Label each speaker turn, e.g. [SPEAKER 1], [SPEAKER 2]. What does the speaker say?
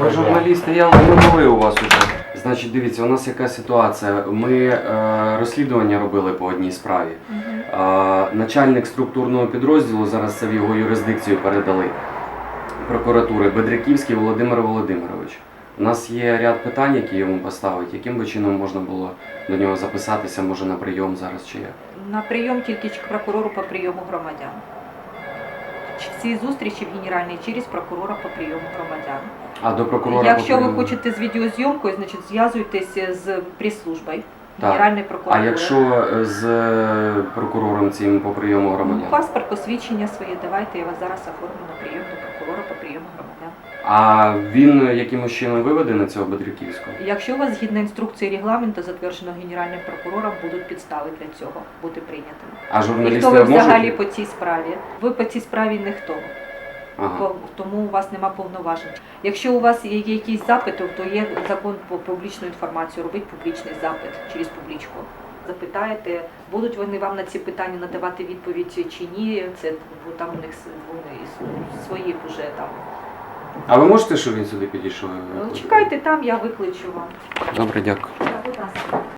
[SPEAKER 1] Ви журналісти, я ми були у вас уже. Значить, дивіться, у нас яка ситуація. Ми е, розслідування робили по одній справі. Е, начальник структурного підрозділу зараз це в його юрисдикцію передали прокуратури Бедриківський Володимир Володимирович. У нас є ряд питань, які йому поставить. Яким би чином можна було до нього записатися, може на прийом зараз чи як?
[SPEAKER 2] На прийом тільки прокурору по прийому громадян. Всі зустрічі в Генеральній через прокурора по прийому громадян.
[SPEAKER 1] А до прокурора
[SPEAKER 2] Якщо ви хочете з відеозйомкою, значить зв'язуйтесь з прес-службою
[SPEAKER 1] Генеральний
[SPEAKER 2] прокурор.
[SPEAKER 1] А якщо е, з е, прокурором цим по прийому
[SPEAKER 2] Ну,
[SPEAKER 1] громадян?
[SPEAKER 2] Паспорт, посвідчення своє, давайте я вас зараз оформлю на прийом до прийому громадян.
[SPEAKER 1] А він якимось чином виведе на цього Бедриківського?
[SPEAKER 2] Якщо у вас згідно інструкції регламенту, затвердженого генеральним прокурором, будуть підстави для цього бути прийнятими.
[SPEAKER 1] А
[SPEAKER 2] І
[SPEAKER 1] журналісти
[SPEAKER 2] хто ви взагалі
[SPEAKER 1] можуть?
[SPEAKER 2] по цій справі? Ви по цій справі ніхто.
[SPEAKER 1] Ага.
[SPEAKER 2] Тому у вас нема повноважень. Якщо у вас є якісь запити, то є закон про публічну інформацію. Робіть публічний запит через публічку. Запитаєте, будуть вони вам на ці питання надавати відповідь чи ні. Це бо там у них вони свої вже там.
[SPEAKER 1] А ви можете, щоб він сюди підійшов?
[SPEAKER 2] Ну, Чекайте там, я викличу вам.
[SPEAKER 1] Добре, дякую.
[SPEAKER 2] Так, будь ласка.